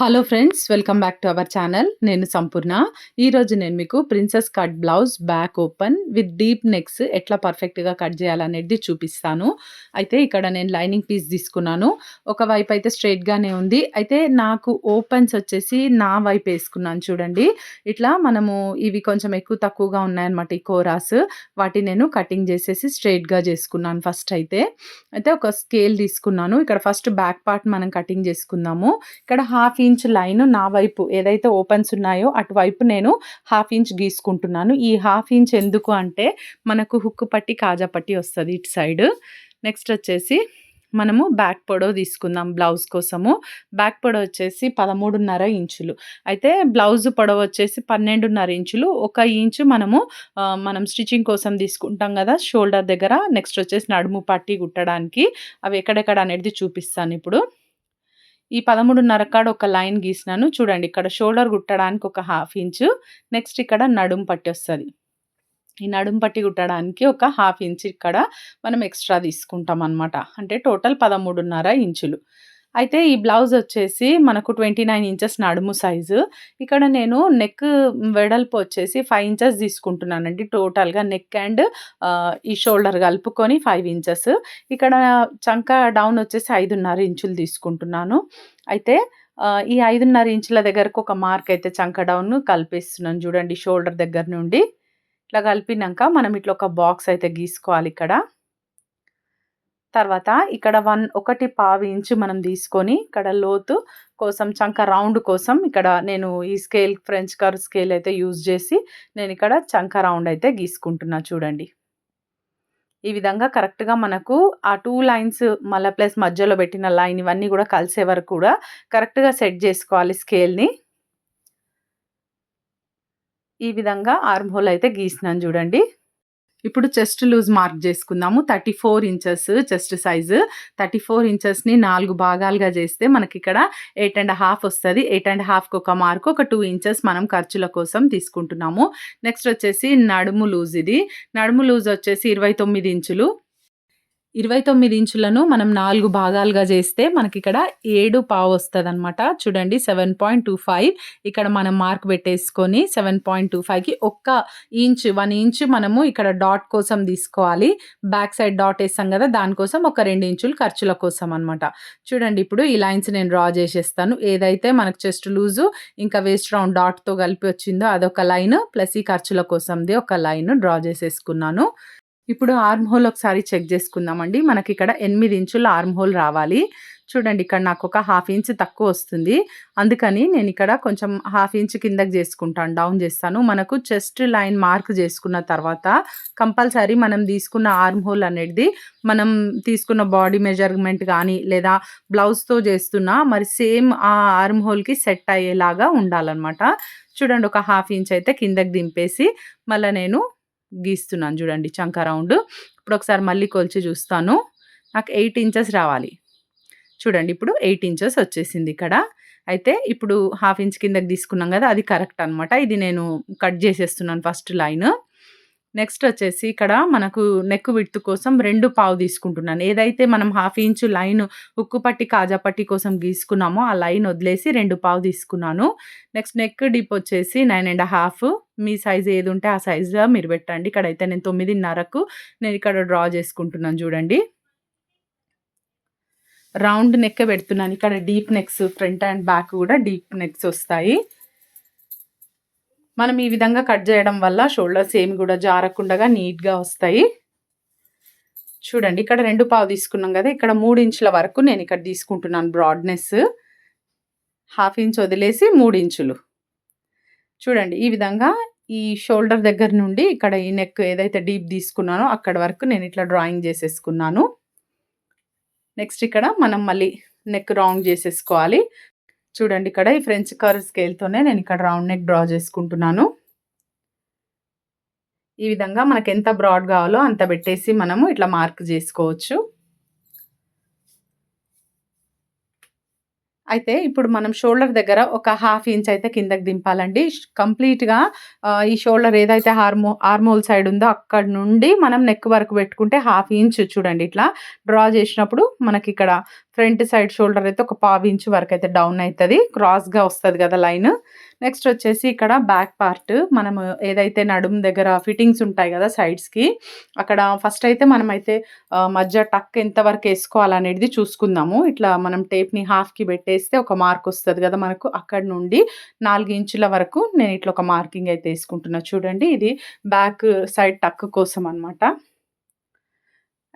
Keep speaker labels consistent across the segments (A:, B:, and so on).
A: Hello friends welcome back to our channel నేను సంపూర్ణ. ఈరోజు నేను మీకు princess cut blouse back open with deep necks ఎట్లా పర్ఫెక్ట్గా కట్ చేయాలనేది చూపిస్తాను. అయితే ఇక్కడ నేను లైనింగ్ పీస్ తీసుకున్నాను. ఒక వైపు అయితే స్ట్రైట్గానే ఉంది. అయితే నాకు ఓపెన్స్ వచ్చేసి నా వైపు వేసుకున్నాను చూడండి. ఇట్లా మనము ఇవి కొంచెం ఎక్కువ తక్కువగా ఉన్నాయన్నమాట ఈ కోరాస్. వాటి నేను కటింగ్ చేసేసి స్ట్రైట్గా చేసుకున్నాను ఫస్ట్ అయితే. అయితే ఒక స్కేల్ తీసుకున్నాను. ఇక్కడ ఫస్ట్ బ్యాక్ పార్ట్ మనం కటింగ్ చేసుకుందాము. ఇక్కడ హాఫ్ ఇంచ్ లైన్ నా వైపు ఏదైతే ఓపెన్స్ ఉన్నాయో అటువైపు నేను హాఫ్ ఇంచ్ గీసుకుంటున్నాను. ఈ హాఫ్ ఇంచ్ ఎందుకు అంటే మనకు హుక్ పట్టి కాజా పట్టి వస్తుంది ఇటు సైడ్ నెక్స్ట్ వచ్చేసి మనము బ్యాక్ పొడవు తీసుకుందాం బ్లౌజ్ కోసము. బ్యాక్ పొడవు వచ్చేసి పదమూడున్నర ఇంచులు. అయితే బ్లౌజ్ పొడవు వచ్చేసి పన్నెండున్నర ఇంచులు. ఒక ఇంచు మనము మనం స్టిచ్చింగ్ కోసం తీసుకుంటాం కదా షోల్డర్ దగ్గర. నెక్స్ట్ వచ్చేసి నడుము పట్టి కుట్టడానికి. అవి ఎక్కడెక్కడ అనేది చూపిస్తాను ఇప్పుడు. ఈ పదమూడున్నర కాడ ఒక లైన్ గీసినాను. చూడండి ఇక్కడ షోల్డర్ కుట్టడానికి ఒక హాఫ్ ఇంచు నెక్స్ట్ ఇక్కడ నడుం పట్టి వస్తుంది. ఈ నడుం పట్టి కుట్టడానికి ఒక హాఫ్ ఇంచ్ ఇక్కడ మనం ఎక్స్ట్రా తీసుకుంటాం అనమాట అంటే టోటల్ పదమూడున్నర ఇంచులు. అయితే ఈ బ్లౌజ్ వచ్చేసి మనకు ట్వంటీ నైన్ ఇంచెస్ నడుము సైజు. ఇక్కడ నేను నెక్ వెడల్పు వచ్చేసి ఫైవ్ ఇంచెస్ తీసుకుంటున్నానండి. టోటల్గా నెక్ అండ్ ఈ షోల్డర్ కలుపుకొని ఫైవ్ ఇంచెస్. ఇక్కడ చంక డౌన్ వచ్చేసి ఐదున్నర ఇంచులు తీసుకుంటున్నాను. అయితే ఈ ఐదున్నర ఇంచుల దగ్గరకు ఒక మార్క్ అయితే చంక డౌన్ కలిపిస్తున్నాను చూడండి షోల్డర్ దగ్గర నుండి. ఇట్లా కలిపినాక మనం ఇట్లా ఒక బాక్స్ అయితే గీసుకోవాలి ఇక్కడ. తర్వాత ఇక్కడ వన్ ఒకటి పావు ఇంచు మనం తీసుకొని ఇక్కడ లోతు కోసం చంక రౌండ్ కోసం ఇక్కడ నేను ఈ స్కేల్ ఫ్రెంచ్ కర్ స్కేల్ అయితే యూజ్ చేసి నేను ఇక్కడ చంక రౌండ్ అయితే గీసుకుంటున్నా చూడండి. ఈ విధంగా కరెక్ట్గా మనకు ఆ టూ లైన్స్ మళ్ళీ ప్లస్ మధ్యలో పెట్టిన లైన్ ఇవన్నీ కూడా కలిసే వరకు కూడా కరెక్ట్గా సెట్ చేసుకోవాలి స్కేల్ని ఈ విధంగా ఆర్మ్ హోల్ అయితే గీసినాను చూడండి. ఇప్పుడు చెస్ట్ లూజ్ మార్క్ చేసుకుందాము. Thirty four inches chest size. Thirty four ఇంచెస్ని నాలుగు భాగాలుగా చేస్తే మనకి ఇక్కడ ఎయిట్ అండ్ హాఫ్ వస్తుంది. ఎయిట్ అండ్ హాఫ్కి ఒక మార్క్ ఒక టూ ఇంచెస్ మనం ఖర్చుల కోసం తీసుకుంటున్నాము. నెక్స్ట్ వచ్చేసి నడుము లూజ్ ఇది. నడుము లూజ్ వచ్చేసి ఇరవై తొమ్మిది ఇంచులు. ఇరవై తొమ్మిది ఇంచులను మనం నాలుగు భాగాలుగా చేస్తే మనకి ఇక్కడ ఏడు పావు వస్తుంది అనమాట చూడండి సెవెన్ పాయింట్ టూ ఫైవ్. ఇక్కడ మనం మార్క్ పెట్టేసుకొని సెవెన్ పాయింట్ టూ ఫైవ్కి ఒక్క ఇంచ్ వన్ ఇంచ్ మనము ఇక్కడ డాట్ కోసం తీసుకోవాలి. బ్యాక్ సైడ్ డాట్ వేస్తాం కదా దానికోసం ఒక రెండు ఇంచులు ఖర్చుల కోసం అనమాట చూడండి ఇప్పుడు ఈ లైన్స్ నేను డ్రా చేసేస్తాను. ఏదైతే మనకు చెస్ట్ లూజు ఇంకా వేస్ట్ రౌండ్ డాట్తో కలిపి వచ్చిందో అదొక లైన్ ప్లస్ ఈ ఖర్చుల కోసంది ఒక లైన్ డ్రా చేసేసుకున్నాను. ఇప్పుడు ఆర్మ్ హోల్ ఒకసారి చెక్ చేసుకుందామండి. మనకి ఇక్కడ ఎనిమిది ఇంచుల ఆర్మ్ హోల్ రావాలి. చూడండి ఇక్కడ నాకు ఒక హాఫ్ ఇంచ్ తక్కువ వస్తుంది. అందుకని నేను ఇక్కడ కొంచెం హాఫ్ ఇంచ్ కిందకి చేసుకుంటాను డౌన్ చేస్తాను. మనకు చెస్ట్ లైన్ మార్క్ చేసుకున్న తర్వాత కంపల్సరీ మనం తీసుకున్న ఆర్మ్ హోల్ అనేది మనం తీసుకున్న బాడీ మెజర్మెంట్ కానీ లేదా బ్లౌజ్తో చేస్తున్నా మరి సేమ్ ఆ ఆర్మ్ హోల్కి సెట్ అయ్యేలాగా ఉండాలన్నమాట. చూడండి ఒక హాఫ్ ఇంచ్ అయితే కిందకి దింపేసి మళ్ళీ నేను గీస్తున్నాను చూడండి చంక రౌండ్. ఇప్పుడు ఒకసారి మళ్ళీ కొలిచి చూస్తాను. నాకు ఎయిట్ ఇంచెస్ రావాలి. చూడండి ఇప్పుడు ఎయిట్ ఇంచెస్ వచ్చేసింది ఇక్కడ. అయితే ఇప్పుడు హాఫ్ ఇంచ్ కిందకి తీసుకున్నాం కదా అది కరెక్ట్ అనమాట ఇది నేను కట్ చేసేస్తున్నాను ఫస్ట్ లైన్. నెక్స్ట్ వచ్చేసి ఇక్కడ మనకు నెక్ విడ్త్ కోసం రెండు పావు తీసుకుంటున్నాను. ఏదైతే మనం హాఫ్ ఇంచు లైన్ ఉక్కు పట్టి కాజా పట్టి కోసం గీసుకున్నామో ఆ లైన్ వదిలేసి రెండు పావు తీసుకున్నాను. నెక్స్ట్ నెక్ డిప్ వచ్చేసి నైన్ అండ్ హాఫ్ మీ సైజ్ ఏది ఉంటే ఆ సైజుగా మీరు పెట్టండి. ఇక్కడైతే నేను తొమ్మిదిన్నరకు నేను ఇక్కడ డ్రా చేసుకుంటున్నాను చూడండి. రౌండ్ నెక్ పెడుతున్నాను. ఇక్కడ deep necks front and back కూడా డీప్ నెక్స్ వస్తాయి. మనం ఈ విధంగా కట్ చేయడం వల్ల షోల్డర్స్ ఏమి కూడా జారకుండా నీట్గా వస్తాయి. చూడండి ఇక్కడ రెండు పావు తీసుకున్నాం కదా ఇక్కడ మూడు ఇంచుల వరకు నేను ఇక్కడ తీసుకుంటున్నాను బ్రాడ్నెస్. హాఫ్ ఇంచ్ వదిలేసి మూడు ఇంచులు. చూడండి ఈ విధంగా ఈ షోల్డర్ దగ్గర నుండి ఇక్కడ ఈ నెక్ ఏదైతే డీప్ తీసుకున్నానో అక్కడ వరకు నేను ఇట్లా డ్రాయింగ్ చేసేసుకున్నాను. నెక్స్ట్ ఇక్కడ మనం మళ్ళీ నెక్ రౌండ్ చేసేసుకోవాలి. చూడండి ఇక్కడ ఈ ఫ్రెంచ్ కర్ స్కేల్తోనే నేను ఇక్కడ రౌండ్ నెక్ డ్రా చేసుకుంటున్నాను. ఈ విధంగా మనకు ఎంత బ్రాడ్ కావాలో అంత పెట్టేసి మనము ఇట్లా మార్క్ చేసుకోవచ్చు. అయితే ఇప్పుడు మనం షోల్డర్ దగ్గర ఒక హాఫ్ ఇంచ్ అయితే కిందకి దింపాలండి. కంప్లీట్గా ఈ షోల్డర్ ఏదైతే హార్మో హార్మోల్ సైడ్ ఉందో అక్కడ నుండి మనం నెక్ వరకు పెట్టుకుంటే హాఫ్ ఇంచ్ చూడండి ఇట్లా డ్రా చేసినప్పుడు మనకి ఇక్కడ ఫ్రంట్ సైడ్ షోల్డర్ అయితే ఒక పావు ఇంచు వరకు అయితే డౌన్ అవుతుంది. క్రాస్గా వస్తుంది కదా లైన్. నెక్స్ట్ వచ్చేసి ఇక్కడ బ్యాక్ పార్ట్ మనము ఏదైతే నడుము దగ్గర ఫిట్టింగ్స్ ఉంటాయి కదా సైడ్స్కి అక్కడ ఫస్ట్ అయితే మనమైతే మధ్య టక్ ఎంతవరకు వేసుకోవాలనేది చూసుకుందాము. ఇట్లా మనం టేప్ని హాఫ్కి పెట్టేస్తే ఒక మార్క్ వస్తుంది కదా మనకు. అక్కడ నుండి నాలుగు ఇంచుల వరకు నేను ఇట్లా ఒక మార్కింగ్ అయితే వేసుకుంటున్నా. చూడండి ఇది బ్యాక్ సైడ్ టక్ కోసం అనమాట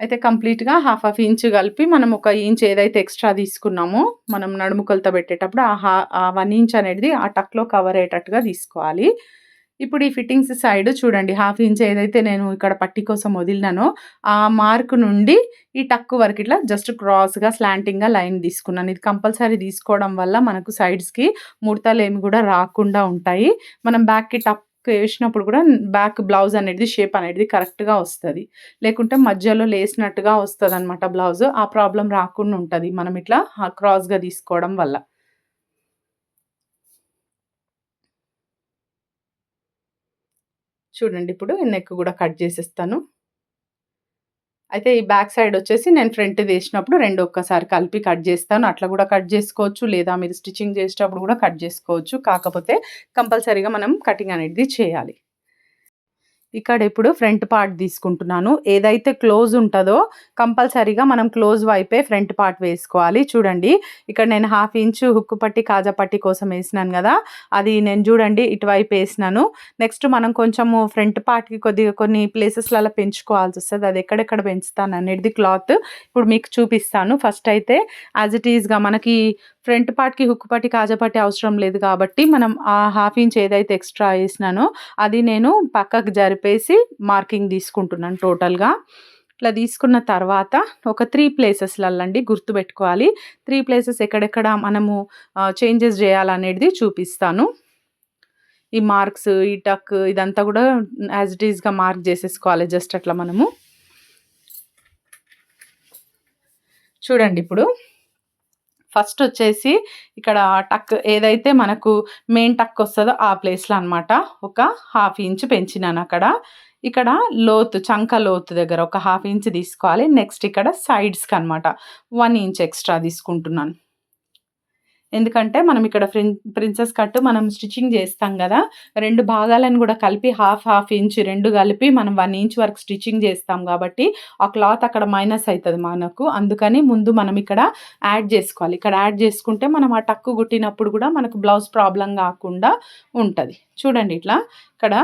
A: అయితే కంప్లీట్‌గా హాఫ్ హాఫ్ ఇంచ్ కలిపి మనం ఒక ఇంచ్ ఏదైతే ఎక్స్‌ట్రా తీసుకున్నామో, మనం నడుము కొలత పెట్టేటప్పుడు ఆ హా వన్ ఇంచ్ అనేది ఆ టక్‌లో కవర్ అయ్యేటట్టుగా తీసుకోవాలి. ఇప్పుడు ఈ ఫిట్టింగ్స్ సైడ్ చూడండి హాఫ్ ఇంచ్ ఏదైతే నేను ఇక్కడ పట్టి కోసం వదిలినానో, ఆ మార్క్ నుండి ఈ టక్ వరకు ఇట్లా జస్ట్ క్రాస్‌గా, స్లాంటింగ్‌గా లైన్ తీసుకున్నాను. ఇది కంపల్సరీ తీసుకోవడం వల్ల మనకు సైడ్స్‌కి ముడతలేమి కూడా రాకుండా ఉంటాయి. మనం బ్యాక్‌కి టప్ వేసినప్పుడు కూడా బ్యాక్ బ్లౌజ్ అనేది షేప్ అనేది కరెక్ట్‌గా వస్తుంది లేకుంటే మధ్యలో లేసినట్టుగా వస్తుంది అనమాట బ్లౌజ్. ఆ ప్రాబ్లం రాకుండా ఉంటుంది మనం ఇట్లా క్రాస్‌గా తీసుకోవడం వల్ల. చూడండి ఇప్పుడు నెక్ కూడా కట్ చేసేస్తాను. అయితే ఈ బ్యాక్ సైడ్ వచ్చేసి నేను ఫ్రంట్ వేసినప్పుడు రెండు ఒక్కసారి కలిపి కట్ చేస్తాను. అట్లా కూడా కట్ చేసుకోవచ్చు. లేదా మీరు స్టిచ్చింగ్ చేసేటప్పుడు కూడా కట్ చేసుకోవచ్చు. కాకపోతే కంపల్సరీగా మనం కటింగ్ అనేది చేయాలి. ఇక్కడ ఇప్పుడు ఫ్రంట్ పార్ట్ తీసుకుంటున్నాను. ఏదైతే క్లోజ్ ఉంటుందో కంపల్సరీగా మనం క్లోజ్ వైపే ఫ్రంట్ పార్ట్ వేసుకోవాలి. చూడండి ఇక్కడ నేను హాఫ్ ఇంచు హుక్కు పట్టి, కాజా పట్టి కోసం వేసినాను కదా! అది నేను చూడండి ఇటువైపు వేసినాను. నెక్స్ట్ మనం కొంచెము ఫ్రంట్ పార్ట్‌కి కొద్దిగా కొన్ని ప్లేసెస్‌లలో పెంచుకోవాల్సి వస్తుంది అది ఎక్కడెక్కడ పెంచుతాను అనేది క్లాత్ ఇప్పుడు మీకు చూపిస్తాను. ఫస్ట్ అయితే యాజ్ ఇట్ ఈస్‌గా మనకి ఫ్రంట్ పార్ట్‌కి హుక్ పట్టి, కాజపట్టి అవసరం లేదు కాబట్టి మనం ఆ హాఫ్ ఇంచ్ ఏదైతే ఎక్స్‌ట్రా వేసినానో అది నేను పక్కకు జరిపేసి మార్కింగ్ తీసుకుంటున్నాను టోటల్‌గా. ఇట్లా తీసుకున్న తర్వాత ఒక త్రీ ప్లేసెస్‌లలో అండి గుర్తుపెట్టుకోవాలి. త్రీ ప్లేసెస్ ఎక్కడెక్కడ మనము చేంజెస్ చేయాలనేది చూపిస్తాను. ఈ మార్క్స్, ఈ టక్ ఇదంతా కూడా యాజ్ ఇట్ ఈస్‌గా మార్క్ చేసేసుకోవాలి జస్ట్ అట్లా మనము. చూడండి ఇప్పుడు ఫస్ట్ వచ్చేసి ఇక్కడ టక్ ఏదైతే మనకు మెయిన్ టక్ వస్తుందో ఆ ప్లేస్‌లో అనమాట. ఒక హాఫ్ ఇంచ్ పెంచినాను అక్కడ. ఇక్కడ లోతు చంక లోతు దగ్గర ఒక హాఫ్ ఇంచ్ తీసుకోవాలి. నెక్స్ట్ ఇక్కడ సైడ్స్‌కి అనమాట వన్ ఇంచ్ ఎక్స్‌ట్రా తీసుకుంటున్నాను. ఎందుకంటే మనం ఇక్కడ ఫ్రిన్ ప్రిన్సెస్ కట్ మనం స్టిచ్చింగ్ చేస్తాం కదా! రెండు భాగాలను కూడా కలిపి హాఫ్ హాఫ్ ఇంచ్ రెండు కలిపి మనం వన్ ఇంచ్ వరకు స్టిచ్చింగ్ చేస్తాం కాబట్టి ఆ క్లాత్ అక్కడ మైనస్ అవుతుంది మనకు. అందుకని ముందు మనం ఇక్కడ యాడ్ చేసుకోవాలి. ఇక్కడ యాడ్ చేసుకుంటే మనం ఆ టక్కు కుట్టినప్పుడు కూడా మనకు బ్లౌజ్ ప్రాబ్లం కాకుండా ఉంటుంది చూడండి ఇట్లా ఇక్కడ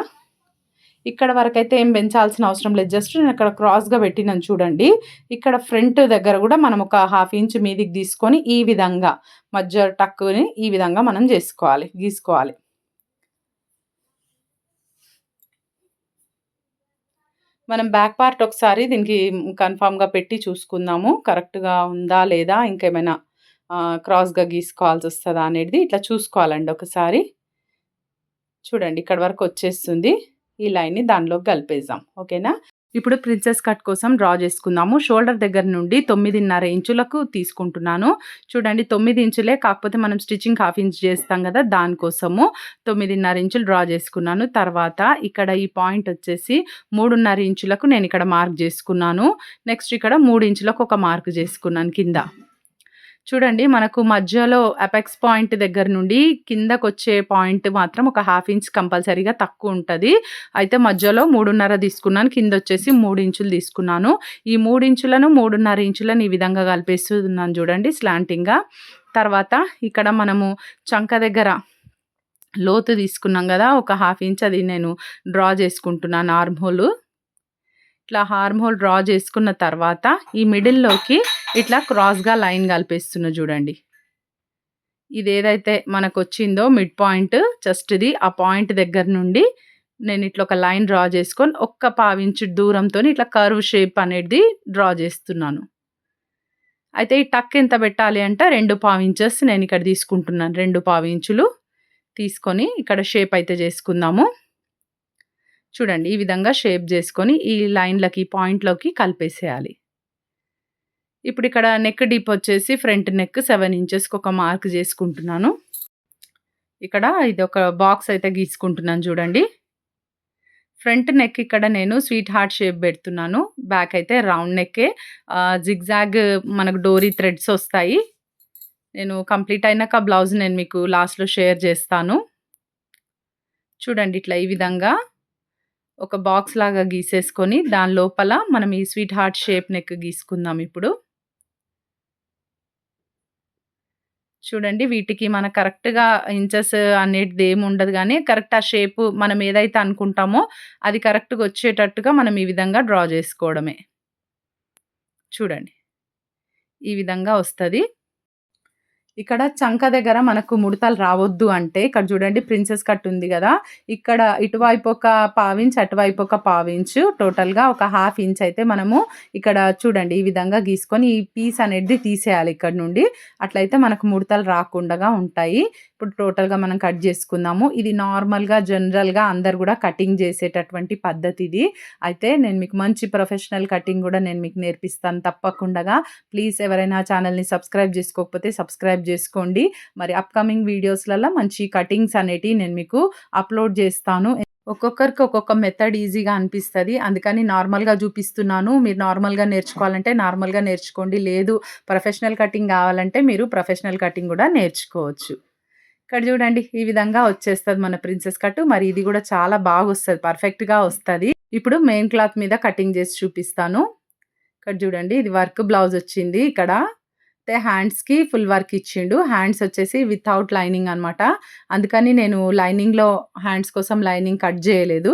A: ఇక్కడ వరకైతే ఏం పెంచాల్సిన అవసరం లేదు. జస్ట్ నేను అక్కడ క్రాస్‌గా పెట్టినాను చూడండి. ఇక్కడ ఫ్రంట్ దగ్గర కూడా మనం ఒక హాఫ్ ఇంచ్ మీదికి తీసుకొని ఈ విధంగా మధ్య టక్కుని ఈ విధంగా మనం చేసుకోవాలి. గీసుకోవాలి. మనం బ్యాక్ పార్ట్ ఒకసారి దీనికి కన్ఫామ్గా పెట్టి చూసుకుందాము. కరెక్ట్‌గా ఉందా? లేదా? ఇంకేమైనా క్రాస్గా గీసుకోవాల్సి వస్తుందా అనేది ఇట్లా చూసుకోవాలండి ఒకసారి. చూడండి ఇక్కడ వరకు వచ్చేస్తుంది. ఈ లైన్‌ని దానిలోకి కలిపేద్దాం. ఓకేనా? ఇప్పుడు ప్రిన్సెస్ కట్ కోసం డ్రా చేసుకుందాము. షోల్డర్ దగ్గర నుండి 9.5 ఇంచులకు తీసుకుంటున్నాను. చూడండి తొమ్మిది ఇంచులే కాకపోతే మనం స్టిచ్చింగ్ హాఫ్ ఇంచ్ చేస్తాం కదా! దానికోసము 9.5 ఇంచులు డ్రా చేసుకున్నాను. తర్వాత ఇక్కడ ఈ పాయింట్ వచ్చేసి 3.5 ఇంచులకు నేను ఇక్కడ మార్క్ చేసుకున్నాను. నెక్స్ట్ ఇక్కడ మూడు ఇంచులకు ఒక మార్క్ చేసుకున్నాను కింద. చూడండి మనకు మధ్యలో అపెక్స్ పాయింట్ దగ్గర నుండి కిందకొచ్చే పాయింట్ మాత్రం ఒక హాఫ్ ఇంచ్ కంపల్సరీగా తక్కువ ఉంటుంది అయితే మధ్యలో 3.5 తీసుకున్నాను. కింద వచ్చేసి మూడు ఇంచులు తీసుకున్నాను. ఈ మూడు ఇంచులను, 3.5 ఇంచులను ఈ విధంగా కలిపేస్తున్నాను చూడండి స్లాంటింగ్‌గా. తర్వాత ఇక్కడ మనము చంక దగ్గర లోతు తీసుకున్నాం కదా! ఒక హాఫ్ ఇంచ్ అది నేను డ్రా చేసుకుంటున్నాను ఆర్మ్ ఇట్లా హార్మ్ హోల్ డ్రా చేసుకున్న తర్వాత ఈ మిడిల్‌లోకి ఇట్లా క్రాస్‌గా లైన్ కలిపేస్తున్నా చూడండి. ఇది ఏదైతే మనకొచ్చిందో మిడ్ పాయింట్ చెస్ట్‌ది ఆ పాయింట్ దగ్గర నుండి నేను ఇట్లా ఒక లైన్ డ్రా చేసుకొని ఒక్క పావించు దూరంతోని ఇట్లా కర్వ్ షేప్ అనేది డ్రా చేస్తున్నాను. అయితే ఈ టక్ ఎంత పెట్టాలి అంటే 2 ఇంచెస్ నేను ఇక్కడ తీసుకుంటున్నాను. 2 ఇంచులు తీసుకొని ఇక్కడ షేప్ అయితే చేసుకుందాము. చూడండి ఈ విధంగా షేప్ చేసుకొని ఈ లైన్‌లకి, పాయింట్‌లోకి కలిపేసేయాలి. ఇప్పుడు ఇక్కడ నెక్ డీప్ వచ్చేసి ఫ్రంట్ నెక్ సెవెన్ ఇంచెస్‌కి ఒక మార్క్ చేసుకుంటున్నాను. ఇక్కడ ఇదొక బాక్స్ అయితే గీసుకుంటున్నాను చూడండి. ఫ్రంట్ నెక్ ఇక్కడ నేను స్వీట్ హార్ట్ షేప్ పెడుతున్నాను. బ్యాక్ అయితే రౌండ్ నెక్కే. జిగ్‌జాగ్ మనకు డోరీ థ్రెడ్స్ వస్తాయి నేను కంప్లీట్ అయినాక బ్లౌజ్ నేను మీకు లాస్ట్‌లో షేర్ చేస్తాను. చూడండి ఇట్లా ఈ విధంగా ఒక బాక్స్ లాగా గీసేసుకొని దాని లోపల మనం ఈ స్వీట్ హార్ట్ షేప్ నెక్ గీసుకుందాం ఇప్పుడు. చూడండి వీటికి మన కరెక్ట్‌గా ఇంచెస్ అనేటిది ఏముండదు కానీ కరెక్ట్ ఆ షేపు మనం ఏదైతే అనుకుంటామో అది కరెక్ట్‌గా వచ్చేటట్టుగా మనం ఈ విధంగా డ్రా చేసుకోవడమే చూడండి. ఈ విధంగా వస్తుంది ఇక్కడ చంక దగ్గర మనకు ముడతలు రావద్దు అంటే ఇక్కడ చూడండి ప్రిన్సెస్ కట్ ఉంది కదా ఇక్కడ ఇటువైపు ఒక పావించ్, అటువైపు ఒక పావించ్ టోటల్‌గా ఒక హాఫ్ ఇంచ్ అయితే మనము ఇక్కడ చూడండి ఈ విధంగా గీసుకొని ఈ పీస్ అనేది తీసేయాలి ఇక్కడ నుండి. అట్లయితే మనకు ముడతలు రాకుండా ఉంటాయి. ఇప్పుడు టోటల్‌గా మనం కట్ చేసుకుందాము ఇది నార్మల్‌గా జనరల్‌గా అందరు కూడా కటింగ్ చేసేటటువంటి పద్ధతి ఇది. అయితే నేను మీకు మంచి ప్రొఫెషనల్ కటింగ్ కూడా నేను మీకు నేర్పిస్తాను తప్పకుండా ప్లీజ్ ఎవరైనా ఛానల్ని సబ్స్క్రైబ్ చేసుకోకపోతే సబ్స్క్రైబ్ చేసుకోండి మరి అప్‌కమింగ్ వీడియోస్లలో మంచి కటింగ్స్ అనేటివి నేను మీకు అప్‌లోడ్ చేస్తాను ఒక్కొక్కరికి ఒక్కొక్క మెథడ్ ఈజీగా అనిపిస్తుంది అందుకని నార్మల్‌గా చూపిస్తున్నాను మీరు నార్మల్‌గా నేర్చుకోవాలంటే నార్మల్‌గా నేర్చుకోండి. లేదు ప్రొఫెషనల్ కటింగ్ కావాలంటే మీరు ప్రొఫెషనల్ కటింగ్ కూడా నేర్చుకోవచ్చు. ఇక్కడ చూడండి ఈ విధంగా వచ్చేస్తుంది మన ప్రిన్సెస్ కట్. మరి ఇది కూడా చాలా బాగొస్తది. పర్ఫెక్ట్‌గా వస్తుంది ఇప్పుడు మెయిన్ క్లాత్ మీద కటింగ్ చేసి చూపిస్తాను. ఇక్కడ చూడండి ఇది వర్క్ బ్లౌజ్ వచ్చింది ఇక్కడ. అయితే హ్యాండ్స్‌కి ఫుల్ వర్క్ ఇచ్చిండు. హ్యాండ్స్ వచ్చేసి వితౌట్ లైనింగ్ అనమాట. అందుకని నేను లైనింగ్‌లో హ్యాండ్స్ కోసం లైనింగ్ కట్ చేయలేదు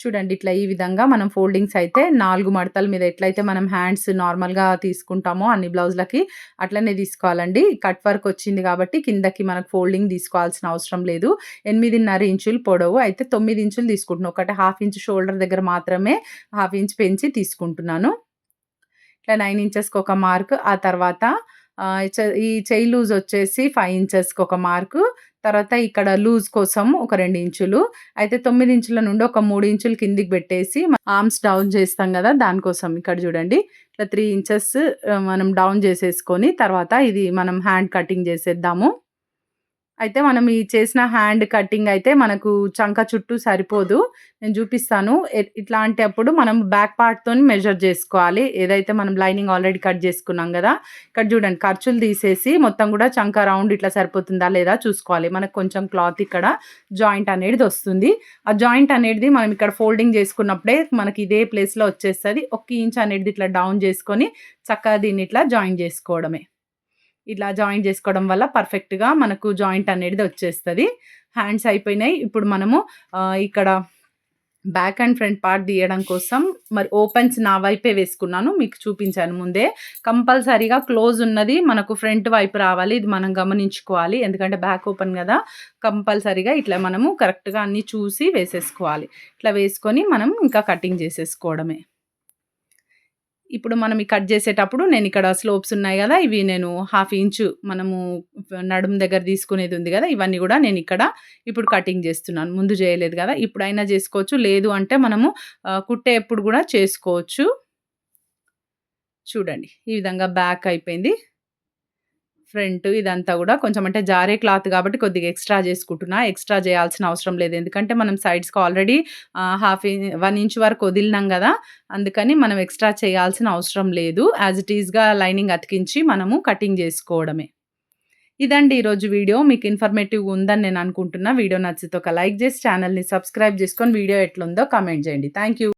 A: చూడండి ఇట్లా ఈ విధంగా మనం ఫోల్డింగ్స్ అయితే నాలుగు మడతల మీద ఎట్లయితే మనం హ్యాండ్స్ నార్మల్‌గా తీసుకుంటామో అన్ని బ్లౌజ్‌లకి అట్లనే తీసుకోవాలండి. కట్ వర్క్ వచ్చింది కాబట్టి కిందకి మనకు ఫోల్డింగ్ తీసుకోవాల్సిన అవసరం లేదు. 8.5 ఇంచులు పొడవు అయితే తొమ్మిది ఇంచులు తీసుకుంటున్నాను ఒకటి హాఫ్ ఇంచ్ షోల్డర్ దగ్గర మాత్రమే హాఫ్ ఇంచ్ పెంచి తీసుకుంటున్నాను. ఇట్లా నైన్ ఇంచెస్‌కి ఒక మార్క్. ఆ తర్వాత చ ఈ చెయ్యి లూజ్ వచ్చేసి ఫైవ్ ఇంచెస్‌కి ఒక మార్కు. తర్వాత ఇక్కడ లూజ్ కోసం ఒక రెండు ఇంచులు. అయితే తొమ్మిది ఇంచుల నుండి ఒక మూడు ఇంచులు కిందికి పెట్టేసి ఆర్మ్స్ డౌన్ చేస్తాం కదా దానికోసం ఇక్కడ చూడండి. ఇట్లా త్రీ ఇంచెస్ మనం డౌన్ చేసేసుకొని తర్వాత ఇది మనం హ్యాండ్ కటింగ్ చేసేద్దాము. అయితే మనం ఈ చేసిన హ్యాండ్ కటింగ్ అయితే మనకు చంక చుట్టూ సరిపోదు. నేను చూపిస్తాను. ఇట్లాంటి ఇట్లాంటప్పుడు మనం బ్యాక్ పార్ట్‌తోని మెజర్ చేసుకోవాలి ఏదైతే మనం లైనింగ్ ఆల్రెడీ కట్ చేసుకున్నాం కదా ఇక్కడ చూడండి ఖర్చులు తీసేసి మొత్తం కూడా చంక రౌండ్ ఇట్లా సరిపోతుందా లేదా చూసుకోవాలి. మనకు కొంచెం క్లాత్ ఇక్కడ జాయింట్ అనేది వస్తుంది. ఆ జాయింట్ అనేది మనం ఇక్కడ ఫోల్డింగ్ చేసుకున్నప్పుడే మనకి ఇదే ప్లేస్‌లో వచ్చేస్తుంది ఒక ఇంచ్ అనేది ఇట్లా డౌన్ చేసుకొని చక్కగా దీన్ని ఇట్లా జాయిన్ చేసుకోవడమే. ఇట్లా జాయిన్ చేసుకోవడం వల్ల పర్ఫెక్ట్‌గా మనకు జాయింట్ అనేది వచ్చేస్తుంది హ్యాండ్స్ అయిపోయినాయి. ఇప్పుడు మనము ఇక్కడ బ్యాక్ అండ్ ఫ్రంట్ పార్ట్ తీయడం కోసం మరి ఓపెన్స్ నా వైపే వేసుకున్నాను. మీకు చూపించాను ముందే. కంపల్సరీగా క్లోజ్ ఉన్నది మనకు ఫ్రంట్ వైపు రావాలి. ఇది మనం గమనించుకోవాలి. ఎందుకంటే బ్యాక్ ఓపెన్ కదా కంపల్సరీగా ఇట్లా మనము కరెక్ట్‌గా అన్నీ చూసి వేసేసుకోవాలి. ఇట్లా వేసుకొని మనం ఇంకా కటింగ్ చేసేసుకోవడమే. ఇప్పుడు మనం ఈ కట్ చేసేటప్పుడు నేను ఇక్కడ స్లోప్స్ ఉన్నాయి కదా ఇవి నేను హాఫ్ ఇంచు మనము నడుము దగ్గర తీసుకునేది ఉంది కదా ఇవన్నీ కూడా నేను ఇక్కడ ఇప్పుడు కటింగ్ చేస్తున్నాను. ముందు చేయలేదు కదా ఇప్పుడైనా చేసుకోవచ్చు. లేదు అంటే మనము కుట్టే కుట్టేప్పుడు కూడా చేసుకోవచ్చు. చూడండి. ఈ విధంగా బ్యాక్ అయిపోయింది. ఫ్రంట్ ఇదంతా కూడా కొంచెం అంటే జారే క్లాత్ కాబట్టి కొద్దిగా ఎక్స్‌ట్రా చేసుకుంటున్నా. ఎక్స్‌ట్రా చేయాల్సిన అవసరం లేదు. ఎందుకంటే మనం సైడ్స్‌కి ఆల్రెడీ హాఫ్ వన్ ఇంచ్ వరకు వదిలినాం కదా అందుకని మనం ఎక్స్‌ట్రా చేయాల్సిన అవసరం లేదు. యాజ్ ఇట్ ఈస్‌గా లైనింగ్ అతికించి మనము కటింగ్ చేసుకోవడమే. ఇదండి ఈరోజు వీడియో. మీకు ఇన్ఫర్మేటివ్ ఉందని నేను అనుకుంటున్నా. వీడియో నచ్చితే ఒక లైక్ చేసి ఛానెల్‌ని సబ్స్క్రైబ్ చేసుకొని వీడియో ఎట్లుందో కామెంట్ చేయండి. Thank you.